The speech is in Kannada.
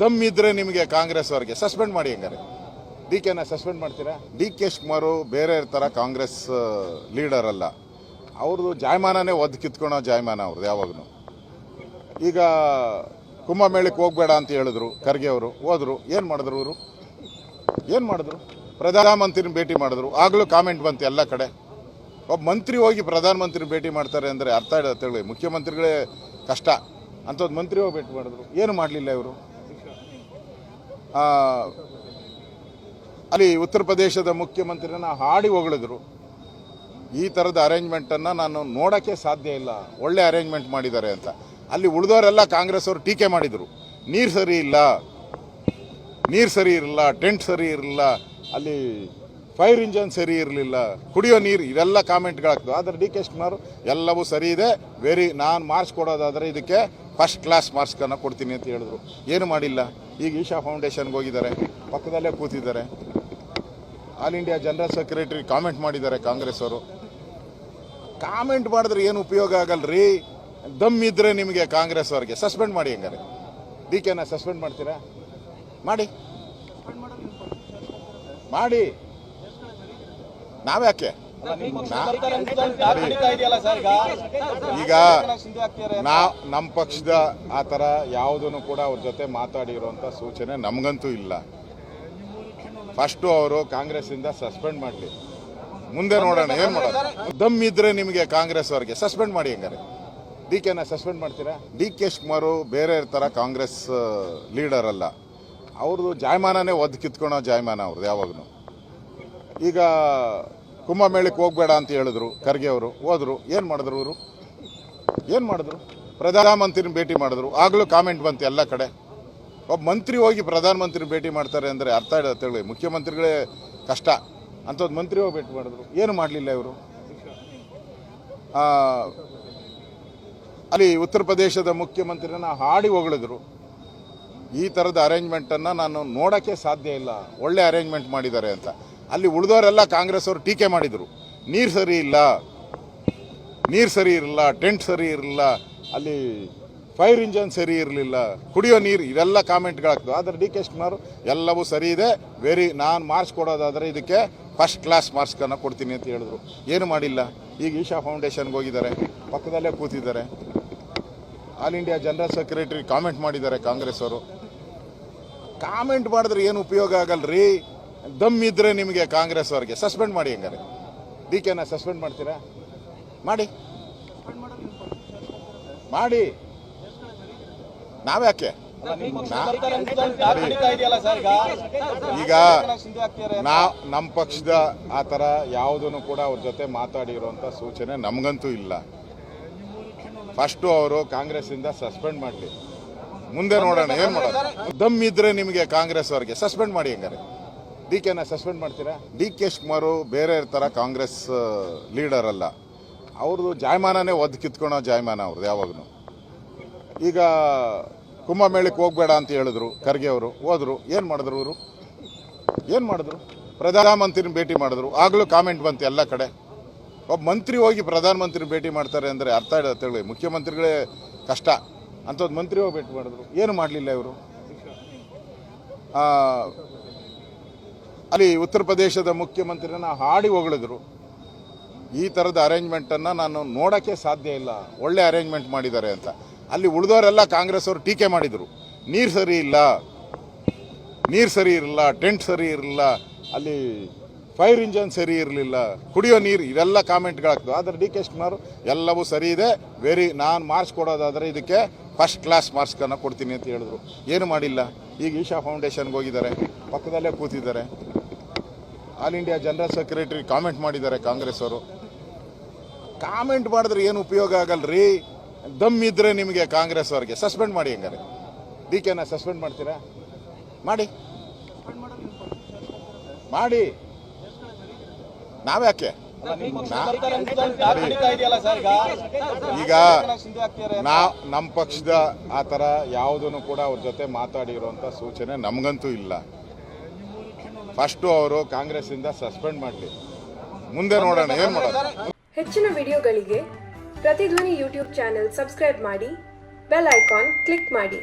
ದಮ್ ಇದ್ರೆ ನಿಮಗೆ ಕಾಂಗ್ರೆಸ್ ಅವ್ರಿಗೆ. ಸಸ್ಪೆಂಡ್ ಮಾಡಿ ಹಂಗಾರೆ. ಡಿ ಕೆನ ಸಸ್ಪೆಂಡ್ ಮಾಡ್ತೀರಾ? ಡಿ ಕೆ ಕುಮಾರ್ ಬೇರೆ ಥರ ಕಾಂಗ್ರೆಸ್ ಲೀಡರ್ ಅಲ್ಲ. ಅವ್ರದ್ದು ಜಾಯಮಾನನೇ ಒದ್ದು ಕಿತ್ಕೊಳೋ ಜಾಯಮಾನ ಅವ್ರದ್ದು ಯಾವಾಗಲೂ. ಈಗ ಕುಂಭಮೇಳಕ್ಕೆ ಹೋಗ್ಬೇಡ ಅಂತ ಹೇಳಿದ್ರು ಖರ್ಗೆ ಅವರು. ಹೋದ್ರು. ಏನು ಮಾಡಿದ್ರು ಇವರು? ಏನು ಮಾಡಿದ್ರು? ಪ್ರಧಾನಮಂತ್ರಿನ ಭೇಟಿ ಮಾಡಿದ್ರು. ಆಗಲೂ ಕಾಮೆಂಟ್ ಬಂತು ಎಲ್ಲ ಕಡೆ. ಒಬ್ಬ ಮಂತ್ರಿ ಹೋಗಿ ಪ್ರಧಾನಮಂತ್ರಿ ಭೇಟಿ ಮಾಡ್ತಾರೆ ಅಂದರೆ ಅರ್ಥ ಹೇಳಿ ಮುಖ್ಯಮಂತ್ರಿಗಳೇ ಕಷ್ಟ. ಅಂಥದ್ದು ಮಂತ್ರಿ ಹೋಗಿ ಭೇಟಿ ಮಾಡಿದ್ರು. ಏನು ಮಾಡಲಿಲ್ಲ ಇವರು? ಅಲ್ಲಿ ಉತ್ತರ ಪ್ರದೇಶದ ಮುಖ್ಯಮಂತ್ರಿನ ಹಾಡಿ ಹೊಗಳಿದ್ರು. ಈ ಥರದ ಅರೇಂಜ್ಮೆಂಟನ್ನು ನಾನು ನೋಡೋಕ್ಕೆ ಸಾಧ್ಯ ಇಲ್ಲ. ಒಳ್ಳೆ ಅರೇಂಜ್ಮೆಂಟ್ ಮಾಡಿದ್ದಾರೆ ಅಂತ. ಅಲ್ಲಿ ಉಳಿದವರೆಲ್ಲ ಕಾಂಗ್ರೆಸ್ ಅವರು ಟೀಕೆ ಮಾಡಿದರು. ನೀರು ಸರಿ ಇಲ್ಲ. ನೀರು ಸರಿ ಇರಲಿಲ್ಲ. ಟೆಂಟ್ ಸರಿ ಇರಲ್ಲ ಅಲ್ಲಿ ಫೈರ್ ಇಂಜನ್ ಸರಿ ಇರಲಿಲ್ಲ, ಕುಡಿಯೋ ನೀರು ಇವೆಲ್ಲ ಕಾಮೆಂಟ್ಗಳಾಗ್ತವೆ ಆದರೆ ಡಿ ಕೆ ಶಿವಕುಮಾರ್, ಎಲ್ಲವೂ ಸರಿ ಇದೆ. ವೆರಿ ನಾನು ಮಾರ್ಕ್ಸ್ ಕೊಡೋದಾದರೆ ಇದಕ್ಕೆ ಫಸ್ಟ್ ಕ್ಲಾಸ್ ಮಾರ್ಕ್ಸ್ಗಳನ್ನು ಕೊಡ್ತೀನಿ ಅಂತ ಹೇಳಿದ್ರು. ಏನು ಮಾಡಿಲ್ಲ? ಈಗ ಈಶಾ ಫೌಂಡೇಶನ್ಗೆ ಹೋಗಿದ್ದಾರೆ. ಪಕ್ಕದಲ್ಲೇ ಕೂತಿದ್ದಾರೆ. All India general secretary comment ಮಾಡಿದ್ದಾರೆ ಕಾಂಗ್ರೆಸ್ ಅವರು. ಕಾಮೆಂಟ್ ಮಾಡಿದ್ರೆ ಏನು ಉಪಯೋಗ ಆಗಲ್ರಿ? ದಮ್ ಇದ್ರೆ ನಿಮಗೆ ಕಾಂಗ್ರೆಸ್ ಅವ್ರಿಗೆ. ಸಸ್ಪೆಂಡ್ ಮಾಡಿ ಹಂಗಾರೆ. ಡಿ ಕೆನ ಸಸ್ಪೆಂಡ್ ಮಾಡ್ತೀರಾ? ಮಾಡಿ. ಮಾಡಿ. ನಾವ್ಯಾಕೆ? ಈಗ ನಾ ನಮ್ಮ ಪಕ್ಷದ ಆ ಥರ ಯಾವುದನ್ನು ಕೂಡ ಅವ್ರ ಜೊತೆ ಮಾತಾಡಿರೋಂಥ ಸೂಚನೆ ನಮಗಂತೂ ಇಲ್ಲ. ಫಸ್ಟು ಅವರು ಕಾಂಗ್ರೆಸ್ಸಿಂದ ಸಸ್ಪೆಂಡ್ ಮಾಡಲಿ. ಮುಂದೆ ನೋಡೋಣ, ಏನು ಮಾಡೋದು? ದಮ್ ಇದ್ರೆ ನಿಮಗೆ ಕಾಂಗ್ರೆಸ್ ಅವ್ರಿಗೆ. ಸಸ್ಪೆಂಡ್ ಮಾಡಿ ಹೆಂಗಾರೆ. ಡಿ ಕೆನ ಸಸ್ಪೆಂಡ್ ಮಾಡ್ತೀರಾ? ಡಿ ಕೆ ಶಿವಕುಮಾರು ಬೇರೆ ಥರ ಕಾಂಗ್ರೆಸ್ ಲೀಡರ್ ಅಲ್ಲ. ಅವ್ರದ್ದು ಜಾಯಮಾನನೇ ಒದ್ದು ಕಿತ್ಕೊಳೋ ಜಾಯಮಾನ ಅವ್ರದ್ದು ಯಾವಾಗಲೂ. ಈಗ ಕುಂಭಮೇಳಕ್ಕೆ ಹೋಗ್ಬೇಡ ಅಂತ ಹೇಳಿದ್ರು, ಖರ್ಗೆ ಅವರು. ಹೋದರು. ಏನು ಮಾಡಿದ್ರು ಇವರು? ಏನು ಮಾಡಿದ್ರು? ಪ್ರಧಾನಮಂತ್ರಿನ ಭೇಟಿ ಮಾಡಿದ್ರು. ಆಗಲೂ ಕಾಮೆಂಟ್ ಬಂತು ಎಲ್ಲ ಕಡೆ. ಒಬ್ಬ ಮಂತ್ರಿ ಹೋಗಿ ಪ್ರಧಾನಮಂತ್ರಿ ಭೇಟಿ ಮಾಡ್ತಾರೆ ಅಂದರೆ ಅರ್ಥ ಹೇಳಿ. ಮುಖ್ಯಮಂತ್ರಿಗಳೇ ಕಷ್ಟ. ಅಂಥದ್ದು ಮಂತ್ರಿ ಹೋಗಿ ಭೇಟಿ ಮಾಡಿದ್ರು. ಏನು ಮಾಡಲಿಲ್ಲ ಇವರು? ಅಲ್ಲಿ ಉತ್ತರ ಪ್ರದೇಶದ ಮುಖ್ಯಮಂತ್ರಿನ ಹಾಡಿ ಹೊಗಳಿದ್ರು. ಈ ಥರದ ಅರೇಂಜ್ಮೆಂಟನ್ನು ನಾನು ನೋಡೋಕ್ಕೆ ಸಾಧ್ಯ ಇಲ್ಲ. ಒಳ್ಳೆ ಅರೇಂಜ್ಮೆಂಟ್ ಮಾಡಿದ್ದಾರೆ ಅಂತ. ಅಲ್ಲಿ ಉಳಿದವರೆಲ್ಲ ಕಾಂಗ್ರೆಸ್ ಅವರು ಟೀಕೆ ಮಾಡಿದರು. ನೀರು ಸರಿ ಇಲ್ಲ, ನೀರು ಸರಿ ಇರಲಿಲ್ಲ, ಟೆಂಟ್ ಸರಿ ಇರಲಿಲ್ಲ, ಅಲ್ಲಿ ಫೈರ್ ಇಂಜನ್ ಸರಿ ಇರಲಿಲ್ಲ, ಕುಡಿಯೋ ನೀರು ಇವೆಲ್ಲ ಕಾಮೆಂಟ್ಗಳಾಗ್ತದೆ ಆದರೆ ಡಿ ಕೆ ಶಿವಕುಮಾರ್, ಎಲ್ಲವೂ ಸರಿ ಇದೆ, ವೆರಿ, ನಾನು ಮಾರ್ಕ್ಸ್ ಕೊಡೋದಾದರೆ ಇದಕ್ಕೆ ಫಸ್ಟ್ ಕ್ಲಾಸ್ ಮಾರ್ಕ್ಸ್ಗಳನ್ನು ಕೊಡ್ತೀನಿ ಅಂತ ಹೇಳಿದ್ರು. ಏನು ಮಾಡಿಲ್ಲ. ಈಗ ಈಶಾ ಫೌಂಡೇಶನ್ಗೆ ಹೋಗಿದ್ದಾರೆ, ಪಕ್ಕದಲ್ಲೇ ಕೂತಿದ್ದಾರೆ. All India general secretary comment ಮಾಡಿದ್ದಾರೆ ಕಾಂಗ್ರೆಸ್ ಅವರು ಕಾಮೆಂಟ್ ಮಾಡಿದ್ರೆ ಏನು ಉಪಯೋಗ ಆಗಲ್ರಿ? ದಮ್ ಇದ್ರೆ ನಿಮಗೆ ಕಾಂಗ್ರೆಸ್ ಅವ್ರಿಗೆ. ಸಸ್ಪೆಂಡ್ ಮಾಡಿ ಹಂಗಾರೆ. ಡಿ ಕೆನ ಸಸ್ಪೆಂಡ್ ಮಾಡ್ತೀರಾ? ಮಾಡಿ. ಮಾಡಿ. ನಾವ್ಯಾಕೆ? ಈಗ ನಾ ನಮ್ಮ ಪಕ್ಷದ ಆ ಥರ ಯಾವುದನ್ನು ಕೂಡ ಅವ್ರ ಜೊತೆ ಮಾತಾಡಿರೋಂಥ ಸೂಚನೆ ನಮಗಂತೂ ಇಲ್ಲ. ಫಸ್ಟು ಅವರು ಕಾಂಗ್ರೆಸ್ಸಿಂದ ಸಸ್ಪೆಂಡ್ ಮಾಡಲಿ. ಮುಂದೆ ನೋಡೋಣ, ಏನು ಮಾಡೋದು? ದಮ್ ಇದ್ರೆ ನಿಮಗೆ ಕಾಂಗ್ರೆಸ್ ಅವ್ರಿಗೆ. ಸಸ್ಪೆಂಡ್ ಮಾಡಿ ಹಂಗಾರೆ. ಡಿ ಕೆನ ಸಸ್ಪೆಂಡ್ ಮಾಡ್ತೀರಾ? ಡಿ ಕೆ ಶಿವಕುಮಾರು ಬೇರೆ ಇರ್ತಾರ ಕಾಂಗ್ರೆಸ್ ಲೀಡರ್ ಅಲ್ಲ. ಅವ್ರದ್ದು ಜಾಯಮಾನನೇ ಒದ್ದು ಕಿತ್ಕೊಳೋ ಜಾಯಮಾನ ಅವ್ರದ್ದು ಯಾವಾಗಲೂ. ಈಗ ಕುಂಭಮೇಳಕ್ಕೆ ಹೋಗ್ಬೇಡ ಅಂತ ಹೇಳಿದ್ರು ಖರ್ಗೆ ಅವರು. ಹೋದರು. ಏನು ಮಾಡಿದ್ರು ಇವರು? ಏನು ಮಾಡಿದ್ರು? ಪ್ರಧಾನಮಂತ್ರಿನ ಭೇಟಿ ಮಾಡಿದ್ರು. ಆಗಲೂ ಕಾಮೆಂಟ್ ಬಂತು ಎಲ್ಲ ಕಡೆ. ಒಬ್ಬ ಮಂತ್ರಿ ಹೋಗಿ ಪ್ರಧಾನಮಂತ್ರಿ ಭೇಟಿ ಮಾಡ್ತಾರೆ ಅಂದರೆ ಅರ್ಥ ಹೇಳಿ. ಮುಖ್ಯಮಂತ್ರಿಗಳೇ ಕಷ್ಟ. ಅಂಥದ್ದು ಮಂತ್ರಿ ಹೋಗಿ ಭೇಟಿ ಮಾಡಿದ್ರು. ಏನು ಮಾಡಲಿಲ್ಲ ಇವರು? ಅಲ್ಲಿ ಉತ್ತರ ಪ್ರದೇಶದ ಮುಖ್ಯಮಂತ್ರಿನ ಹಾಡಿ ಹೊಗಳಿದ್ರು. ಈ ಥರದ ಅರೇಂಜ್ಮೆಂಟನ್ನು ನಾನು ನೋಡೋಕ್ಕೆ ಸಾಧ್ಯ ಇಲ್ಲ. ಒಳ್ಳೆ ಅರೇಂಜ್ಮೆಂಟ್ ಮಾಡಿದ್ದಾರೆ ಅಂತ. ಅಲ್ಲಿ ಉಳಿದವರೆಲ್ಲ ಕಾಂಗ್ರೆಸ್ ಅವರು ಟೀಕೆ ಮಾಡಿದರು. ನೀರು ಸರಿ ಇಲ್ಲ. ನೀರು ಸರಿ ಇರಲಿಲ್ಲ. ಟೆಂಟ್ ಸರಿ ಇರಲಿಲ್ಲ. ಅಲ್ಲಿ ಫೈರ್ ಇಂಜನ್ ಸರಿ ಇರಲಿಲ್ಲ. ಕುಡಿಯೋ ನೀರು ಇವೆಲ್ಲ ಕಾಮೆಂಟ್ಗಳಾಗ್ತವೆ ಆದರೆ ಡಿ ಕೆ ಶಿವಕುಮಾರ್ ಎಲ್ಲವೂ ಸರಿ ಇದೆ. ವೆರಿ ನಾನು ಮಾರ್ಕ್ಸ್ ಕೊಡೋದಾದರೆ ಇದಕ್ಕೆ ಫಸ್ಟ್ ಕ್ಲಾಸ್ ಮಾರ್ಕ್ಸ್ಗಳನ್ನು ಕೊಡ್ತೀನಿ ಅಂತ ಹೇಳಿದ್ರು. ಏನು ಮಾಡಿಲ್ಲ? ಈಗ ಈಶಾ ಫೌಂಡೇಶನ್ಗೆ ಹೋಗಿದ್ದಾರೆ. ಪಕ್ಕದಲ್ಲೇ ಕೂತಿದ್ದಾರೆ. All India general secretary comment ಮಾಡಿದ್ದಾರೆ ಕಾಂಗ್ರೆಸ್ ಅವರು. ಕಾಮೆಂಟ್ ಮಾಡಿದ್ರೆ ಏನು ಉಪಯೋಗ ಆಗಲ್ರಿ? ದಮ್ ಇದ್ರೆ ನಿಮಗೆ ಕಾಂಗ್ರೆಸ್ ಅವ್ರಿಗೆ. ಸಸ್ಪೆಂಡ್ ಮಾಡಿ ಹೆಂಗಾರೆ. ಡಿ ಕೆನ ಸಸ್ಪೆಂಡ್ ಮಾಡ್ತೀರಾ? ಮಾಡಿ. ಮಾಡಿ. ನಾವ್ಯಾಕೆ? ಈಗ ನಾ ನಮ್ಮ ಪಕ್ಷದ ಆ ಥರ ಯಾವುದನ್ನು ಕೂಡ ಅವ್ರ ಜೊತೆ ಮಾತಾಡಿರೋಂಥ ಸೂಚನೆ ನಮಗಂತೂ ಇಲ್ಲ. ಫಸ್ಟು ಅವರು ಕಾಂಗ್ರೆಸ್ಸಿಂದ ಸಸ್ಪೆಂಡ್ ಮಾಡಲಿ. ಮುಂದೆ ನೋಡೋಣ, ಏನು ಮಾಡೋದು? ಹೆಚ್ಚಿನ ವಿಡಿಯೋಗಳಿಗೆ ಪ್ರತಿಧ್ವನಿ ಯೂಟ್ಯೂಬ್ ಚಾನೆಲ್ ಸಬ್ಸ್ಕ್ರೈಬ್ ಮಾಡಿ, ಬೆಲ್ ಐಕಾನ್ ಕ್ಲಿಕ್ ಮಾಡಿ.